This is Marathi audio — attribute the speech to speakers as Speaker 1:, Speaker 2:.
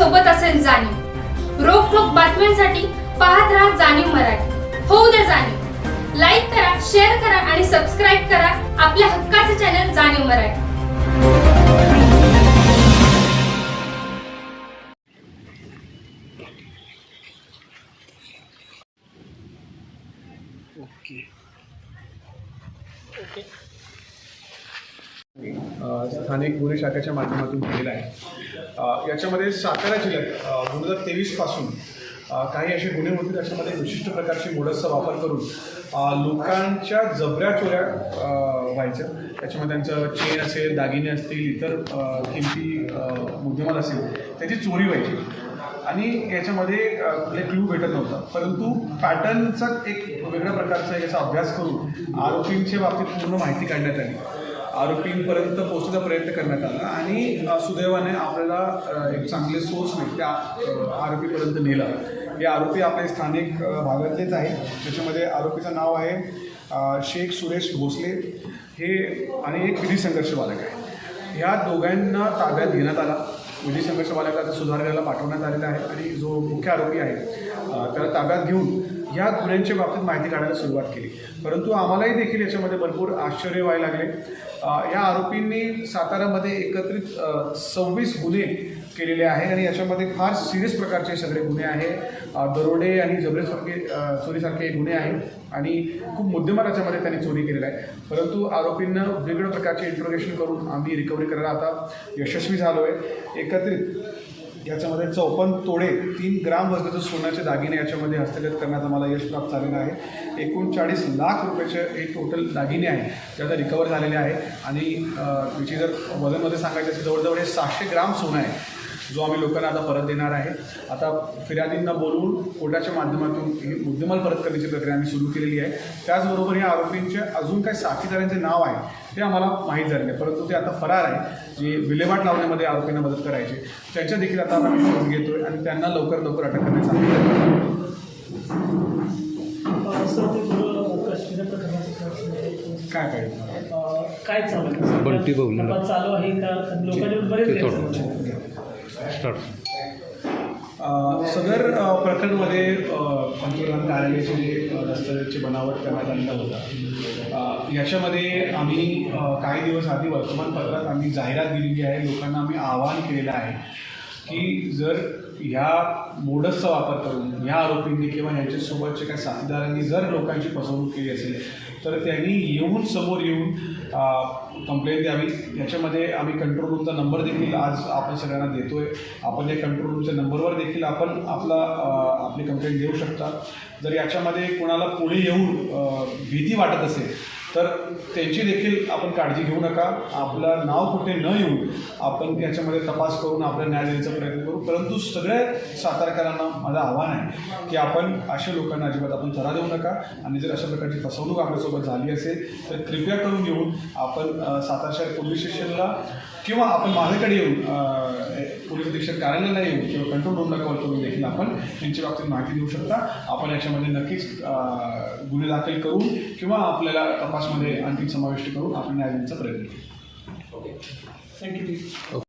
Speaker 1: सोबत असेल जाणीव. रोखोक बातम्यांसाठी पाहत राहा जाणीव मराठी. होऊ द्या जाणीव. लाईक करा शेअर करा आणि सबस्क्राईब करा आपल्या हक्काचे चॅनल जाणीव मराठी.
Speaker 2: ओके
Speaker 3: स्थानिक गुन्हे शाखेच्या माध्यमातून केलेला आहे. याच्यामध्ये सातारा जिल्ह्यात दोन हजार तेवीसपासून काही असे गुन्हे होते त्याच्यामध्ये विशिष्ट प्रकारची मोडसचा वापर करून लोकांच्या जबऱ्या चोऱ्या व्हायच्या. त्याच्यामध्ये त्यांचं चेन असेल दागिने असतील इतर किमती मुद्देमाल असेल त्याची चोरी व्हायची. आणि याच्यामध्ये कुठले म्हणजे क्लू भेटत नव्हता. परंतु पॅटर्नचा एक वेगळ्या प्रकारचा याचा अभ्यास करून आरोपींच्या बाबतीत पूर्ण माहिती काढण्यात आली. आरोपींपर्यंत पोहोचण्याचा प्रयत्न करण्यात आला आणि सुदैवाने आपल्याला एक चांगले सोर्सने त्या आरोपीपर्यंत नेलं. हे आरोपी आपले स्थानिक भागातलेच आहे त्याच्यामध्ये आरोपीचं नाव आहे शेख सुरेश भोसले. हे आणि एक विधी संघर्ष बालक आहे. ह्या दोघांना ताब्यात घेण्यात आला. विधी संघर्ष बालकाचा सुधारण्याला पाठवण्यात आलेला आहे. आणि जो मुख्य आरोपी आहे त्याला ताब्यात घेऊन ह्या गुन्ह्यांच्या बाबतीत माहिती काढायला सुरुवात केली. परंतु आम्हालाही देखील याच्यामध्ये भरपूर आश्चर्य व्हायला लागले. या आरोपींनी सातारामध्ये एकत्रित सव्वीस गुन्हे केलेले आहे आणि याच्यामध्ये फार सिरियस प्रकारचे सगळे गुन्हे आहे दरोडे आणि जबरेसारखे चोरीसारखे गुन्हे आहेत आणि खूप मुद्देमाल याच्यामध्ये त्यांनी चोरी केलेला आहे. परंतु आरोपींना वेगवेगळ्या प्रकारचे इंट्रोगेशन करून आम्ही रिकव्हरी करायला आता यशस्वी झालो आहे एकत्रित याच्यामध्ये चौपन्न तोडे तीन ग्राम वजनाचे सोन्याचे दागिने याच्यामध्ये हस्तगत करण्यात आम्हाला यश प्राप्त झालेलं आहे. एकोणचाळीस लाख रुपयाचे हे टोटल दागिने आहे ते आता रिकवर झालेले आहे आणि त्याची जर वजनमध्ये सांगायचं असेल जवळजवळ हे सहाशे ग्राम सोनं आहे. जो आम्ही लोकांना आता परत देणार आहे. आता फिर्यादींना बोलवून कोर्टाच्या माध्यमातून ही मुद्देमाल परत करण्याची प्रक्रिया आम्ही सुरू केलेली आहे. त्याचबरोबर या आरोपींचे अजून काही साथीदारांचे नाव आहे ते आम्हाला माहीत झाले नाही परंतु ते आता फरार आहे जे विल्हेवाट लावण्यामध्ये आरोपींना मदत करायचे. त्यांच्या देखील आता आम्ही शोध घेतोय आणि त्यांना लवकर लवकर अटक करण्याचा
Speaker 4: आहे.
Speaker 3: काय
Speaker 4: अं, काय चालू आहे? चालू आहे का?
Speaker 3: सदर प्रकरणमध्ये पंतप्रधान कार्यालयाचे जे अ, बनावट करण्यात आलेला होता. याच्यामध्ये आम्ही काही दिवस आधी वर्तमानपत्रात आम्ही जाहिरात दिलेली आहे. लोकांना आम्ही आवाहन केलेलं आहे की जर ह्या मोडसचा वापर करून ह्या आरोपींनी किंवा ह्यांच्यासोबतच्या काही साथीदारांनी जर लोकांची फसवणूक केली असेल तर त्यांनी येऊन समोर येऊन कंप्लेंट द्यावी. याच्यामध्ये आम्ही कंट्रोल रूमचा नंबर देखील आज आपण सगळ्यांना देतो आहे आपण या कंट्रोल रूमच्या नंबरवर देखील आपण आपला आपली कंप्लेंट देऊ शकता. जर याच्यामध्ये कोणाला पुढे येऊन भीती वाटत असेल तर त्यांची देखील आपण काळजी घेऊ नका. आपलं नाव कुठे न येऊन आपण याच्यामध्ये तपास करून आपल्या न्याय देण्याचा प्रयत्न करू. परंतु सगळ्या सातारकरांना माझं आव्हान आहे की आपण अशा लोकांना अजिबात आपण त्रास देऊ नका. आणि जर अशा प्रकारची फसवणूक आपल्यासोबत झाली असेल तर कृपया करून येऊन आपण अ, सातारा शहर पोलीस स्टेशनला किंवा आपण माझ्याकडे येऊन पोलीस अधीक्षक कार्यालयाला येऊन किंवा कंट्रोल रूमला कॉल करून देखील आपण यांच्या बाबतीत माहिती देऊ शकता. आपण याच्यामध्ये नक्कीच गुन्हे दाखल करून किंवा आपल्याला तपासमध्ये आणखी समाविष्ट करून आपण न्यायालयाचा प्रयत्न करू.
Speaker 4: थँक्यू